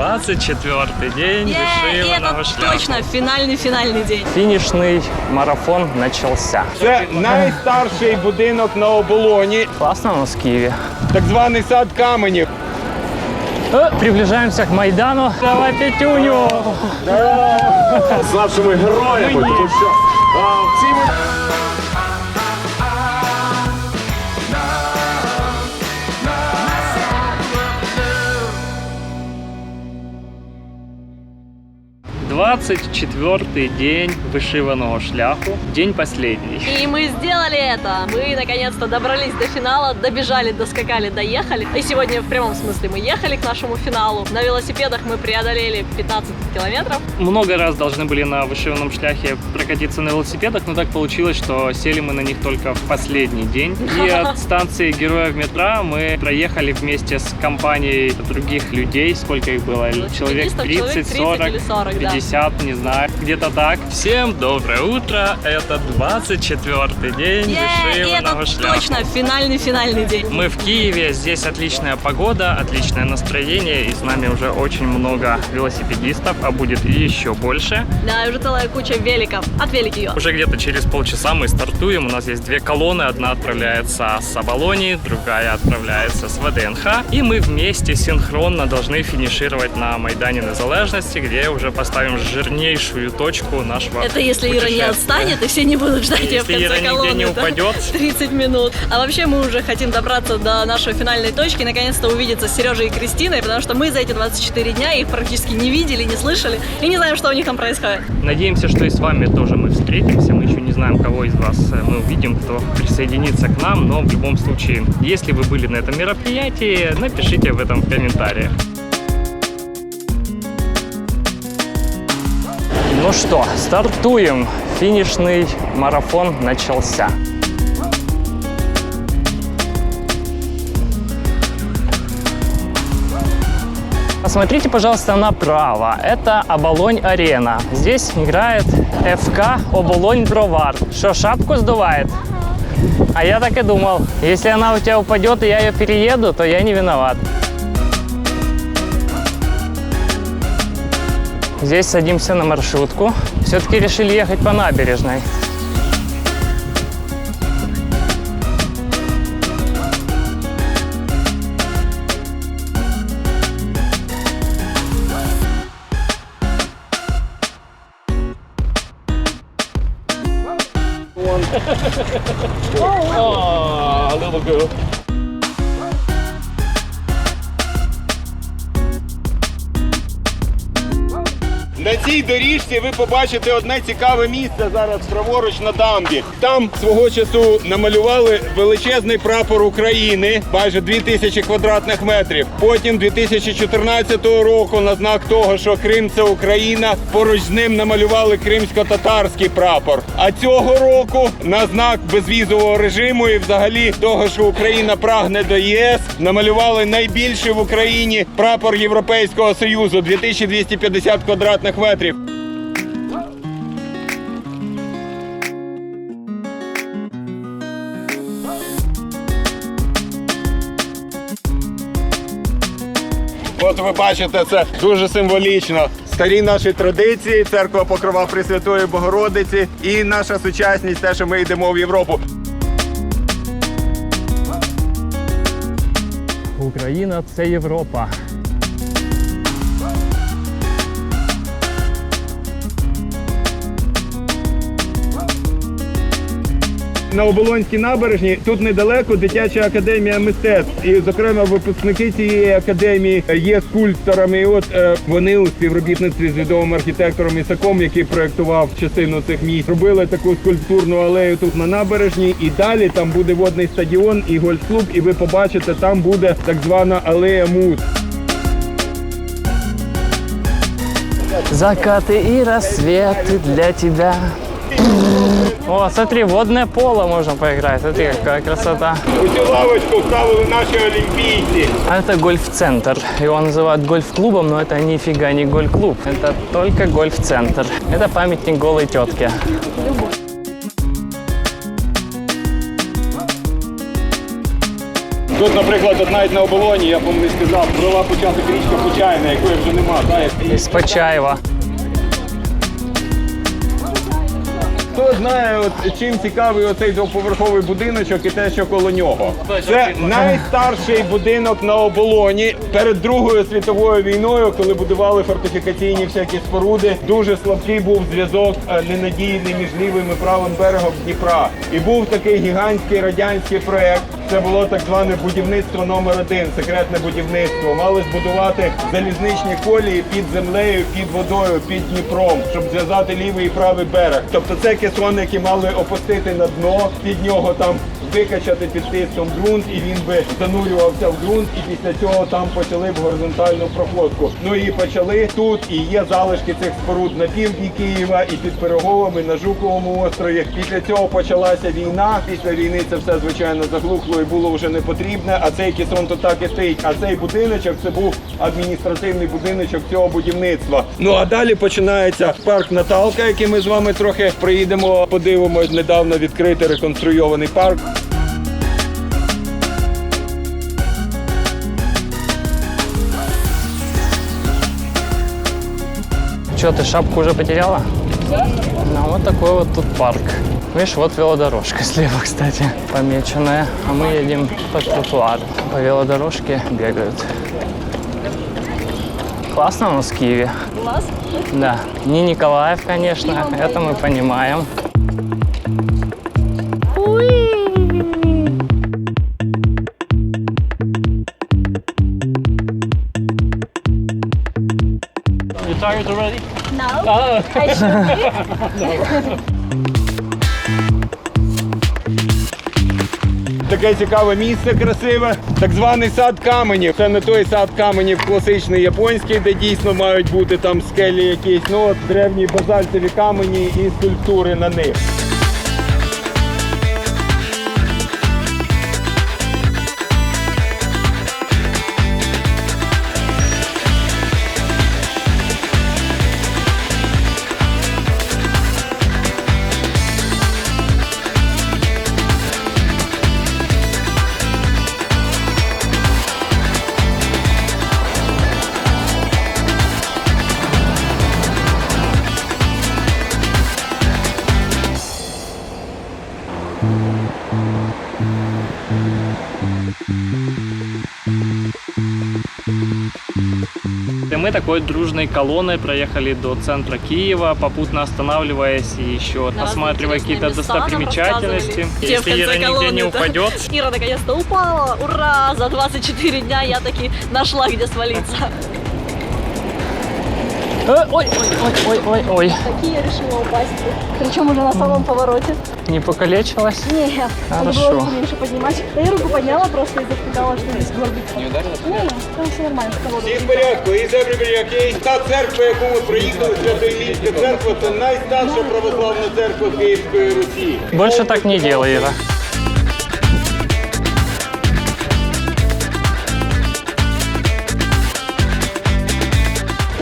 24-й день вишиваного это шляху. точно финальный финальный день. Финишный марафон начался. Це найстарший будинок на оболоні, Классно у нас в Киеве. так званий сад каменів. Э, Приближаемся к Майдану. Давай, Петюню! з нашими героями, тому що а, в цій ми- Двадцять 24-й день вишиваного шляху, день последний. И мы сделали это. Мы наконец-то добрались до финала, добежали, доскакали, доехали. И сегодня в прямом смысле мы ехали к нашему финалу. На велосипедах мы преодолели 15 километров. Много раз должны были на вышиванном шляхе прокатиться на велосипедах, но так получилось, что сели мы на них только в последний день. И от станции Героев метра мы проехали вместе с компанией других людей. Сколько их было? Человек Велосипедистов 30, человек 30 40, или 40, да. 50, не знаю. Где-то так. Всем доброе утро. Это 24-й день вышиванного это шляху. точно финальный финальный день. Мы в Киеве, здесь отличная погода, отличное настроение, и с нами уже очень много велосипедистов, а будет еще больше. Да, и уже целая куча великов. Отвели ее. Уже где-то через полчаса мы стартуем, у нас есть две колонны, одна отправляется с Авалонии, другая отправляется с ВДНХ, и мы вместе синхронно должны финишировать на Майдане Незалежности, где уже поставим жирнейшую точку нашего Это если Ира не отстанет, и все не будут ждать ее в конце Ира колонны. не да? упадет. 30 минут. А вообще мы уже хотим добраться до нашей финальной точки, наконец-то увидеться с Сережей и Кристиной, потому что мы за эти 24 дня их практически не видели, не слышали и не знаем, что у них там происходит. Надеемся, что и с вами тоже мы встретимся. Мы еще не знаем, кого из вас э, мы увидим, кто присоединится к нам. Но в любом случае, если вы были на этом мероприятии, напишите об этом в комментариях. Ну что, стартуем. Финишный марафон начался. Посмотрите, пожалуйста, направо. Это Оболонь-арена. Здесь играет ФК Оболонь-Бровар. Что, шапку сдувает? А я так и думал. Если она у тебя упадет, и я ее перееду, то я не виноват. Здесь садимся на маршрутку. Все-таки решили ехать по набережной. Цій ви побачите одне цікаве місце зараз праворуч на дамбі. Там свого часу намалювали величезний прапор України, майже 2000 квадратних метрів. Потім 2014 року, на знак того, що Крим це Україна, поруч з ним намалювали кримсько-татарський прапор. А цього року на знак безвізового режиму і взагалі того, що Україна прагне до ЄС, намалювали найбільший в Україні прапор Європейського Союзу 2250 квадратних метрів. От ви бачите, це дуже символічно. Старі наші традиції, церква Покрова Пресвятої Богородиці і наша сучасність, те, що ми йдемо в Європу. Україна це Європа. На Оболонській набережні тут недалеко дитяча академія мистецтв. І, зокрема, випускники цієї академії є скульпторами. І от е, вони у співробітництві з відомим архітектором Ісаком, який проєктував частину цих місць, робили таку скульптурну алею тут на набережній. І далі там буде водний стадіон і гольф-клуб. І ви побачите, там буде так звана алея муз. Закаты и рассветы для тебя. О, смотри, водное поло можно поиграть. Смотри, какая красота. У цю лавочку вставили наші олімпійці. А это гольф-центр. Его называют гольф-клубом, но это нифига не гольф-клуб. Это только гольф-центр. Это памятник голой тетке. Тут, наприклад, от навіть на оболоні, я вам не сказав, брала початок річка Почайна, якої вже нема. Та, як- Хто знає, от, чим цікавий оцей двоповерховий будиночок і те, що коло нього. Це найстарший будинок на оболоні перед Другою світовою війною, коли будували фортифікаційні всякі споруди. Дуже слабкий був зв'язок е, ненадійний між лівим і правим берегом Дніпра. І був такий гігантський радянський проект. Це було так зване будівництво номер один, секретне будівництво. Мали збудувати залізничні колії під землею, під водою, під Дніпром, щоб зв'язати лівий і правий берег. Тобто це кесони, які мали опустити на дно, під нього там викачати під тиском ґрунт, і він би занурювався в ґрунт, і після цього там почали б горизонтальну проходку. Ну і почали тут, і є залишки цих споруд на півдні Києва і під Пироговими на Жуковому острові. Після цього почалася війна. Після війни це все звичайно заглухло і було вже не потрібне. А цей кесон то так і стоїть. А цей будиночок це був адміністративний будиночок цього будівництва. Ну а далі починається парк Наталка, який ми з вами трохи приїдемо, подивимось. Недавно відкритий реконструйований парк. Че, ты шапку уже потеряла? Ну, вот такой вот тут парк. Видишь, вот велодорожка слева, кстати, помеченная. А мы едем по тротуару. По велодорожке бегают. Классно у нас в Киеве. Класс. Да. Не Николаев, конечно, это мы понимаем. You tired already? No. I should. Таке цікаве місце красиве, так званий сад каменів. Це не той сад каменів класичний японський, де дійсно мають бути там скелі якісь. Ну от древні базальтові камені і скульптури на них. Мы такой дружной колонной проехали до центра Киева, попутно останавливаясь и еще Нас осматривая какие-то достопримечательности. Если Ира нигде колонны, не да. упадет, Ира наконец-то упала! Ура! За 24 дня я таки нашла, где свалиться. Э, Ой, ой, ой, ой, ой. Такие я решила упасть. Причем уже на самом повороте. Не покалечилась? Нет, Хорошо. было меньше поднимать. Да я руку подняла просто и испугалась, что здесь горбик. Не ударилась? Нет, там все нормально. Всім порядку, і everybody окей. Та церква, яку ми проїхали, Свято-Іллінська церква, це найстарша православна церква Київської Русі. Больше так не делай, Ира.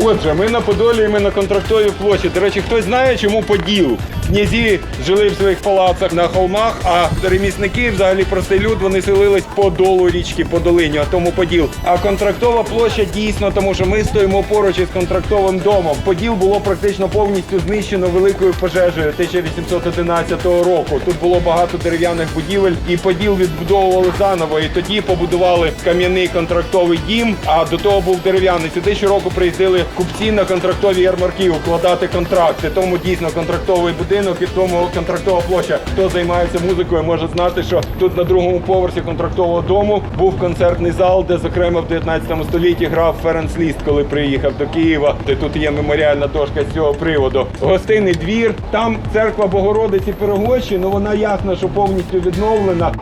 Отже, ми на Подолі, ми на контрактовій площі. До речі, хтось знає, чому Поділ? Князі жили в своїх палацах на холмах, а ремісники, взагалі простий люд, вони селились по долу річки, по долині, а тому Поділ. А контрактова площа дійсно, тому що ми стоїмо поруч із контрактовим домом. Поділ було практично повністю знищено великою пожежею 1811 року. Тут було багато дерев'яних будівель, і Поділ відбудовували заново. І тоді побудували кам'яний контрактовий дім. А до того був дерев'яний. Сюди щороку приїздили купці на контрактові ярмарки укладати контракти. Тому дійсно контрактовий будинок і тому контрактова площа. Хто займається музикою, може знати, що тут на другому поверсі контрактового дому був концертний зал, де зокрема в 19 столітті грав Ференц Ліст, коли приїхав до Києва. Де тут є меморіальна дошка з цього приводу. Гостинний двір. Там церква Богородиці Пирогощі, ну вона ясно, що повністю відновлена.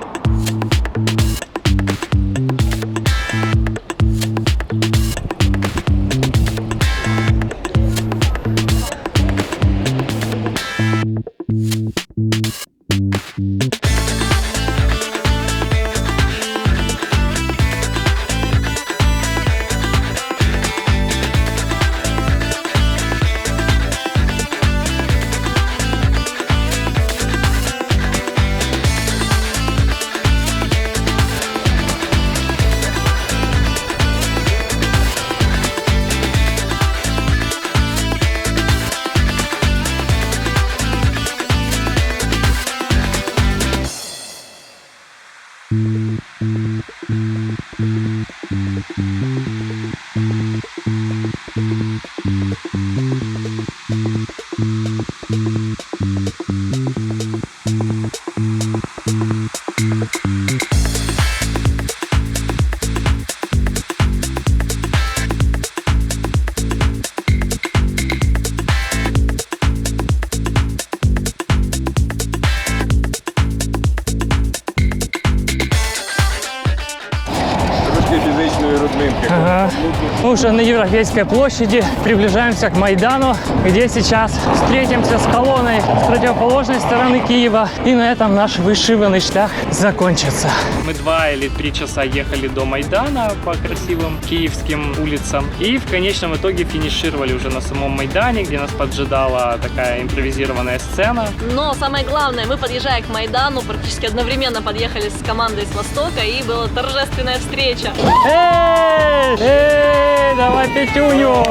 Европейской площади приближаемся к Майдану, где сейчас встретимся с колонной с противоположной стороны Киева. И на этом наш вышиванный шлях закончится. Мы два или три часа ехали до Майдана по красивым киевским улицам. И в конечном итоге финишировали уже на самом Майдане, где нас поджидала такая импровизированная сцена. Но самое главное, мы, подъезжая к Майдану, практически одновременно подъехали с командой с Востока, и была торжественная встреча. Эй! Эй! Давай пятюню!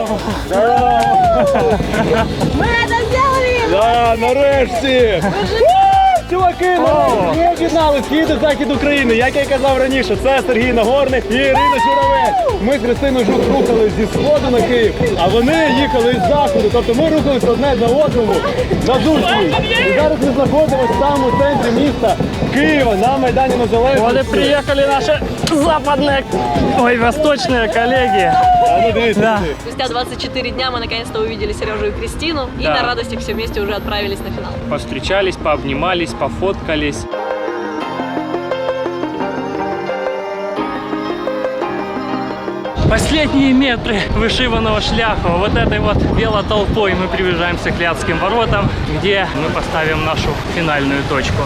Мы это сделали! Да, нарешті! Чуваки, ми об'єднали схід і захід України. Як я казав раніше, це Сергій Нагорний і Ірина Журавель. Ми з Христиною Жук рухались зі сходу на Київ, а вони їхали із заходу. Тобто ми рухались одне за одному на зустріч. І зараз ми знаходимося саме у центрі міста Києва на Майдані Вот Незалежності. и приехали наши западные, ой, восточные коллеги. Да. Спустя 24 дня мы наконец-то увидели Сережу и Кристину, и Да. на радостях все вместе уже отправились на финал. Повстречались, пообнимались, пофоткались. Последние метры вышиванного шляха. Вот этой вот белотолпой мы приближаемся к Вятским воротам, где мы поставим нашу финальную точку.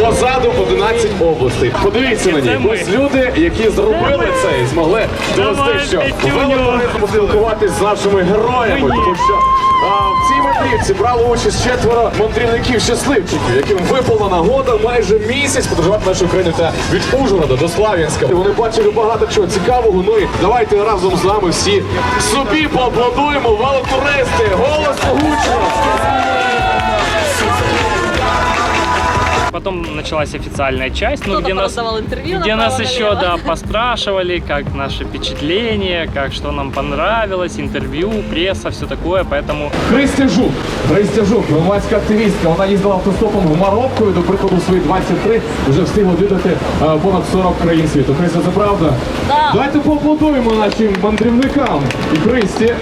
Позаду 11 областей. Подивіться на ми. Ось люди, які зробили це і змогли довести, що Петюню. великолепно поспілкуватись з нашими героями. Тому що а, в цій мандрівці брали участь четверо мандрівників щасливчиків, яким випала нагода майже місяць подорожувати нашу країну та від Ужгорода до Слав'янська. Вони бачили багато чого цікавого. Ну і давайте разом з нами всі собі поаплодуємо. Велотуристи, голос гучно! Потом началась официальная часть, ну, Кто-то где нас, пораздавал интервью где нас направо, еще налево. да, поспрашивали, как наши впечатления, как что нам понравилось, интервью, пресса, все такое, поэтому Христя Жук. Христя Жук, громадська активістка. Вона їздила автостопом в Марокко і до прикладу в свої 23 вже встигла відвідати е, понад 40 країн світу. Христя, це правда? Да. Давайте поаплодуємо нашим мандрівникам і Христі.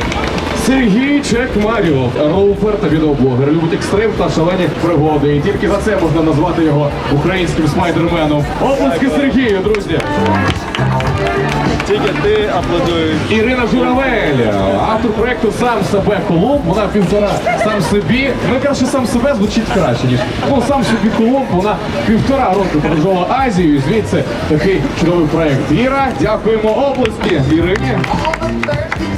Сергій Чекмаріо, роупер та відеоблогер, любить екстрим та шалені пригоди. І тільки за це можна назвати його українським спайдерменом. Оплески Сергію, друзі! Тільки ти аплодуєш. Ірина Журавель, автор проекту Сам себе Колумб. Вона півтора сам собі. Ну краще сам себе звучить краще, ніж ну сам собі Колумб. Вона півтора року подорожувала Азію. і Звідси такий чудовий проект. Іра, дякуємо оплески Ірині.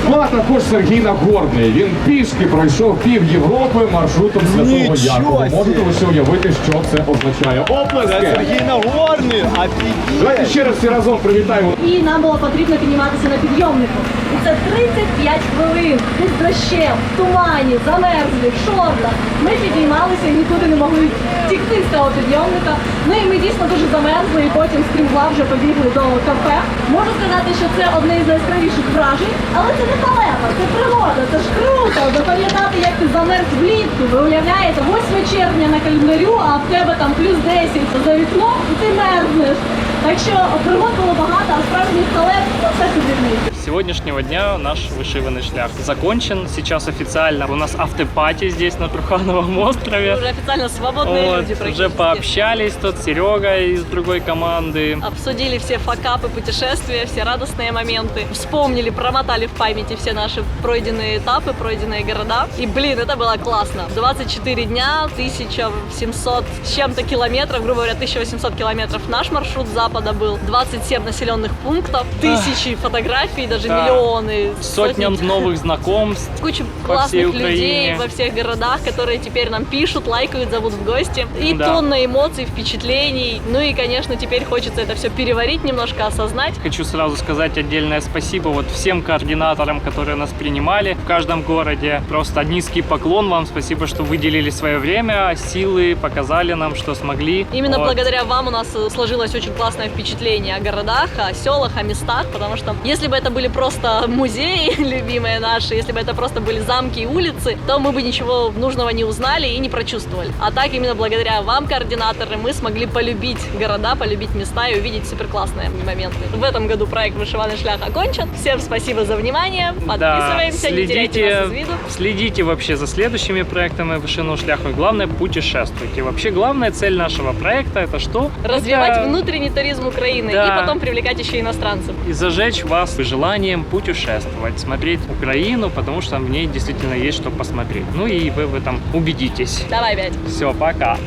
А також Сергій Нагорний. Він пішки пройшов пів Європи маршрутом Святого Якова. Можете лише уявити, що це означає. Оплески! Сергій Нагорний, офігеть. Давайте ще раз всі разом привітаємо І нам було потрібно підніматися на підйомнику. І це 35 хвилин під дощем, в тумані, замерзлі, в шортах. Ми підіймалися і нікуди не могли втікти з цього підйомника. Ну і ми дійсно дуже замерзли, і потім стрімгла вже побігли до кафе. Можу сказати, що це одне із найяскравіших вражень, але це халепа, це природа, це ж круто. Запам'ятати, як ти замерз влітку. Ви уявляєте, 8 червня на календарю, а в тебе там плюс 10 за вікном, і ти мерзнеш. Так що пригод було багато, а справжніх халеп ну, це субірниці. С сегодняшнего дня наш вышиванный шлях закончен. Сейчас официально у нас автопати здесь на Трухановом острове. Уже официально свободные Вот, люди уже пообщались тут с Серегой из другой команды. Обсудили все факапы путешествия, все радостные моменты. Вспомнили, промотали в памяти все наши пройденные этапы, пройденные города. И, блин, это было классно. 24 дня, 1700 с чем-то километров, грубо говоря, 1800 километров наш маршрут запада был, 27 населенных пунктов, тысячи фотографий даже Да. миллионы, Сотням сотни- новых знакомств. всей классных людей во всех городах, которые теперь нам пишут, лайкают, зовут в гости. И Да. тонна эмоций, впечатлений. Ну и, конечно, теперь хочется это все переварить немножко, осознать. Хочу сразу сказать отдельное спасибо вот всем координаторам, которые нас принимали в каждом городе. Просто низкий поклон вам, спасибо, что выделили свое время, силы, показали нам, что смогли. Именно Вот. благодаря вам у нас э, сложилось очень классное впечатление о городах, о селах, о местах, потому что если бы это были просто музеи, любимые наши, если бы это просто были замки и улицы, то мы бы ничего нужного не узнали и не прочувствовали. А так именно благодаря вам, координаторы, мы смогли полюбить города, полюбить места и увидеть супер классные моменты. В этом году проект «Вышиванный шлях» окончен. Всем спасибо за внимание. Подписываемся, не теряйте нас из виду. следите вообще за следующими проектами Вышиного шляху. И главное, путешествуйте. Вообще, главная цель нашего проекта это что? Развивать Это внутренний туризм Украины Да. и потом привлекать еще иностранцев. и зажечь вас желанием путешествовать, смотреть Украину, потому что в ней действительно есть что посмотреть. Ну и вы в этом убедитесь. Давай, пять. Все, пока.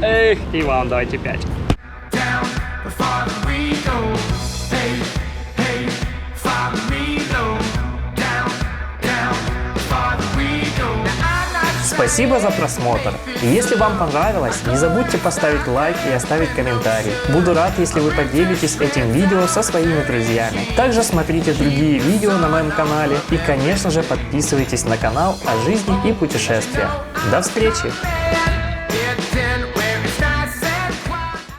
Эх, и вам давайте пять. down, we go. Спасибо за просмотр. И если вам понравилось, не забудьте поставить лайк и оставить комментарий. Буду рад, если вы поделитесь этим видео со своими друзьями. Также смотрите другие видео на моем канале и, конечно же, подписывайтесь на канал о жизни и путешествиях. До встречи!